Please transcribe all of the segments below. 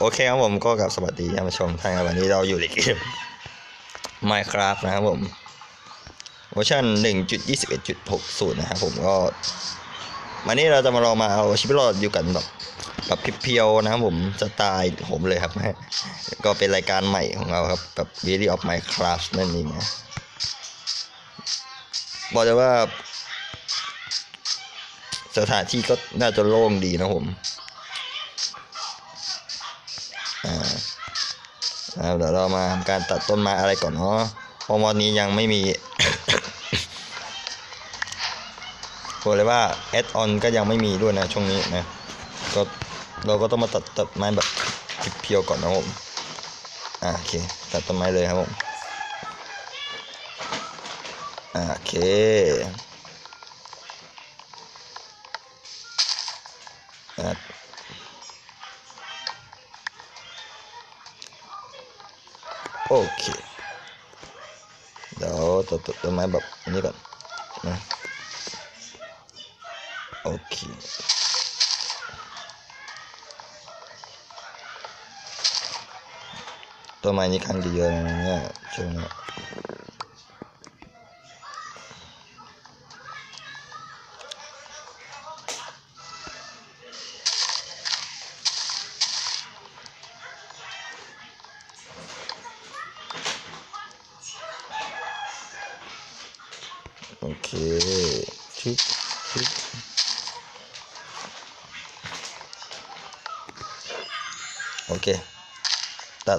โอเคครับผมก็กลับสวัสดีท่านผู้ชมท่านครับวันนี้เราอยู่ในเกม Minecraft นะครับผมเวอร์ชัน1.21.60 นะครับผมก็วันนี้เราจะมาลองมาเอาชีวิตรอดอยู่กันแบบแบบเพียวๆนะครับผมสไตล์ผมเลยครับ ก็เป็นรายการใหม่ของเราครับแบบ Video of Minecraft นั่นเองนะบอกเลยว่า สถานที่ก็น่าจะโล่งดีนะผม อ่านะครับเดี๋ยวเรามาทำการตัดต้นไม้อะไรก่อนเนาะเพราะวันนี้ยังไม่มีบอกเลยว่าแอดออนก็ยังไม่มีด้วยนะช่วงนี้นะก็เราก็ต้องมาตัดตัดไม้แบบเพียวๆก่อนนะผมอ่าโอเคตัดต้นไม้เลยครับผมอ่าโอเคอ่า โอเคเดี๋ยวตัดต้นไม้แบบนี้ก่อนนะ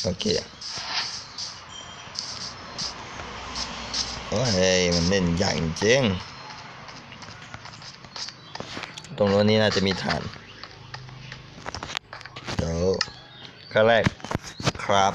โอเค ตรงโน้นนี่น่าจะมีฐานเดี๋ยวขั้นแรกครับ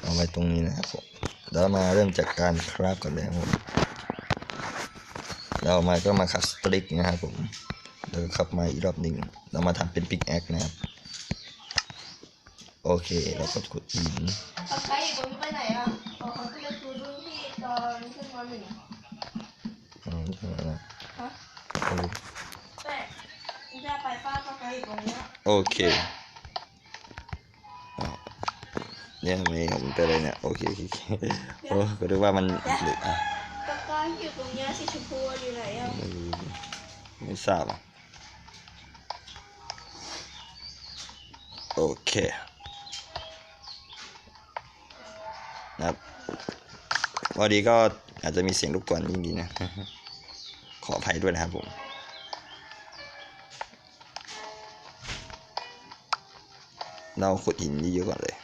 เอาไว้ตรงนี้นะครับผมเดี๋ยวมาเริ่มจากการคราฟก่อนเลยครับผมเรามาก็มาคัสตริกนะครับผมแล้วก็ขับมาอีกรอบหนึ่งเรามาทำเป็นปิกแอคนะครับ โอเค แล้วก็ขุดหินทำไกด์อยู่ตรงนี้ไปไหนอะอ๋อเขาจะไปดูรุ่นพี่ตอนขึ้นมหนึ่งอืมใช่ไหมล่ะฮะเออแต่ไม่ได้ไปฟ้าก็ไกด์อยู่ตรงเนี้ยโอเคอ้าวเนี่ยทำไมผมเป็นอะไรเนี่ยโอเคโอเคโอเคโอ้ก็นึกว่ามันหรืออะปากกาที่อยู่ตรงเนี้ยสีชมพูอยู่ไหนอะไม่รู้ไม่ทราบอะโอเค นะครับพอดีก็อาจจะมีเสียงรบกวนนิดๆนะ ขออภัยด้วยนะครับผมเราขุดหินเยอะๆก่อนเลย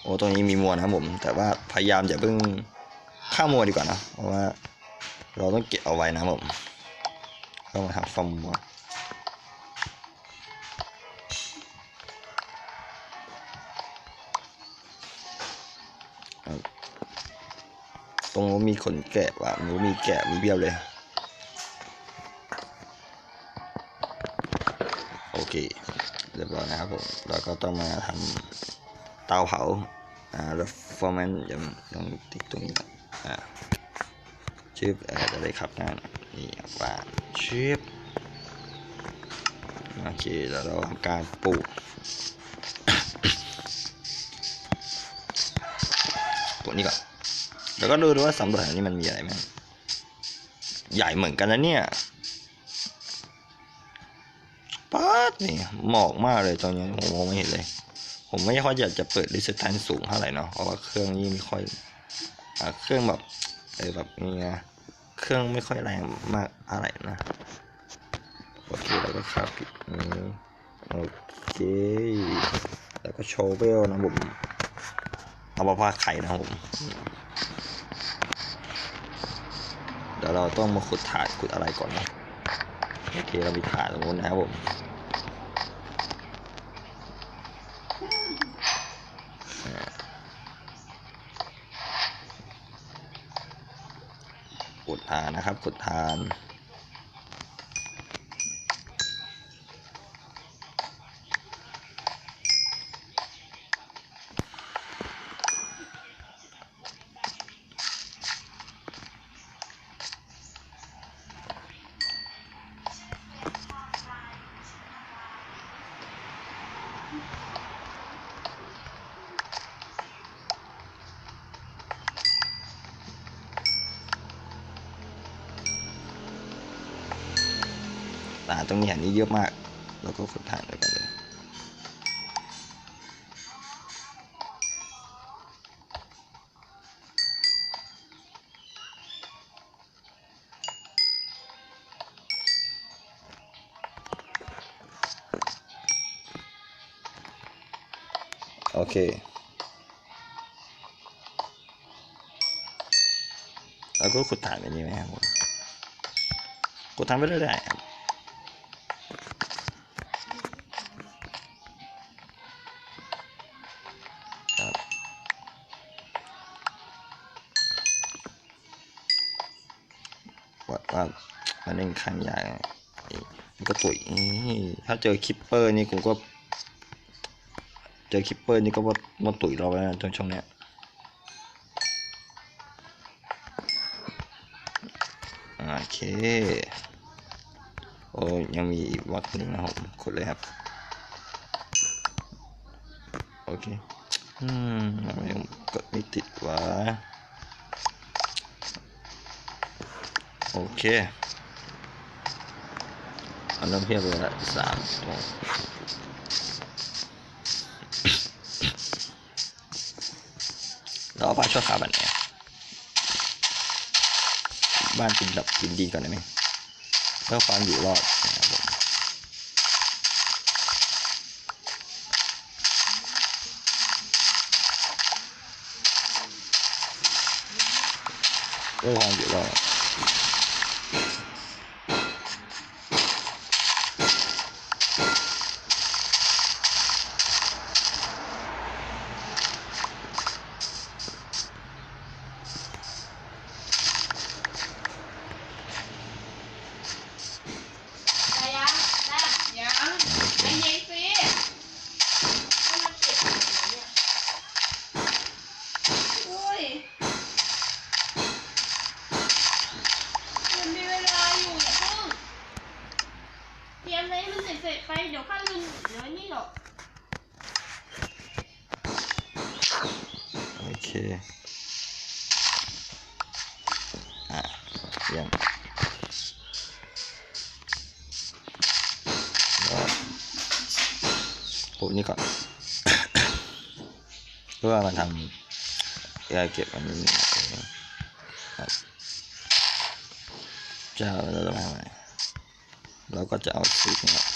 โอ้ตรงนี้มีมัวนะครับผม แต่ว่าพยายามอย่าเพิ่งฆ่ามัวดีกว่านะ เพราะว่า เราต้องเก็บเอาไว้นะผมเข้ามาทำฟาร์มมัว ตรงนู้นมีขนแกะว่ะหนูมีแกะมีเบี้ยวเลย โอเค เรียบร้อยนะครับผมแล้วก็ต้องมาทำเตาเผา อ่าแล้วฟอร์แมนยังต้องติ๊กตรงนี้ก่อนอ่าชิปเอ่อจะได้ขับงานนี่ว่าชิปโอเคแล้วเราทำการปลูกปลูกนี่ก่อน แล้วก็ดูดูว่าสำรวจอันนี้มันมีอะไรไหมใหญ่เหมือนกันนะเนี่ยป๊าดนี่หมอกมากเลยตอนนี้ผมมองไม่เห็นเลย ผมไม่ค่อยอยากจะเปิดรีสแตนสูงเท่าไหร่เนาะเพราะว่าเครื่องนี้ไม่ค่อยอเครื่องแบบเออแบบนี้นะเครื่องไม่ค่อยแรงมากอะไรนะโอเคแล้วก็ครับอืมโอเคแล้วก็โชว์เวลนะผมเอามาพาไข่นะผม เดี๋ ยวเราต้องมาขุดถาดขุดอะไรก่อนนะโอเคเรามีถาดตรงนู้นนะครับผมขุดทานนะครับขุดทาน ฐาตรงนี้อันนี้เยอะมากแล้วก็ขุดฐานด้วยกันเลยโอเค แล้วก็ขุดฐานแบบนี้ไหมครับผมขุดฐานไปเรื่อยๆครับ ว่าว่ามันเองข้างใหญ่มันก็ตุ๋ยถ้าเจอคิปเปอร์นี่ผมก็ เจอคิปเปอร์นี่ก็ว่ามาตุ๋ยเราแล้วนะช่วงเนี้ยโอเค โอ้ยังมีอีกวัดหนึ่งนะครับผมกดเลยครับ โอเค อืมทำไมยังกดไม่ติดวะ โอเคอันนั้นเพียบเลยละสามตรงเราเอาผ้าชั่วคราวแบบนี้บ้านกินแบบกินดีก่อนได้ไหมเพื่อความอยู่รอดนะครับผมเพื่อความอยู่รอดยังได้ ยังไอ้เย็นสิ ให้มันติดอยู่เนี่ย โอ้ยมันมีเวลาอยู่อย่าเพิ่ง เตรียมอะไรมันเสร็จๆไปเดี๋ยวข้าลืมเดี๋ยวไอ้นี่หรอกโอเคอะเยี่ยมแล้วปุ๊บนี่ก่อน เพื่อมาทำยาเก็บอันนี้ครับจะเอาเราจะมาทำอะไร เราก็จะเอาซุปเนี่ย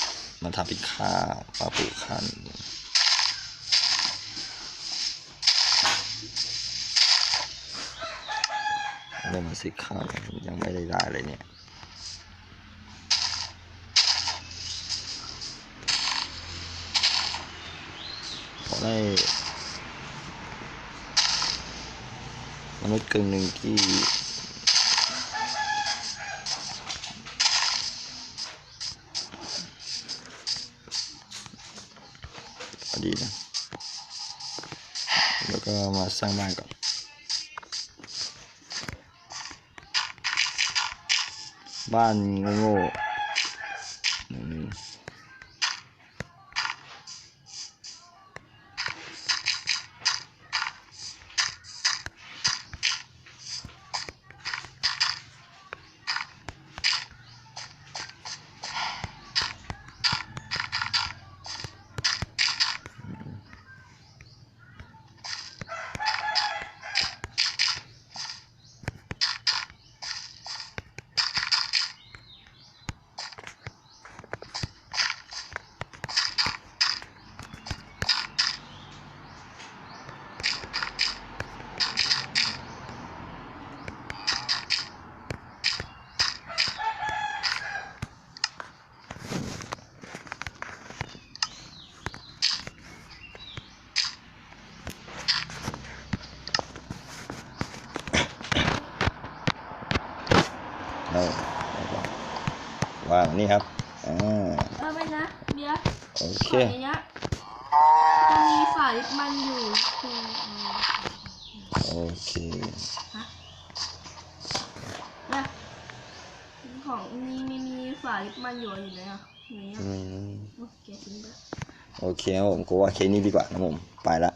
มาทำเป็นข้าวปลาปูข้าวนิดนึงเริ่มมาสิข้าวยยังไม่ได้ได้เลยเนี่ยขอได้มนุษย์กึ่งหนึ่งที่ พอดีนะแล้วก็มาสร้างบ้านก่อน บ้านโง่ๆอืมแล้วแล้วก็วาง นี่ครับอ่าเออไม่นะเดี๋ยวโอเคก่อนในเนี้ยจะมีฝาลิปมันอยู่ตรงเออโอเคนะของมีมีมีฝาลิปมันอยู่อยู่ไหนอะอยู่ไหนอะอืมโอเคทิ้งไป โอเคครับผมกูว่าเคสนี้ดีกว่านะผมไปละ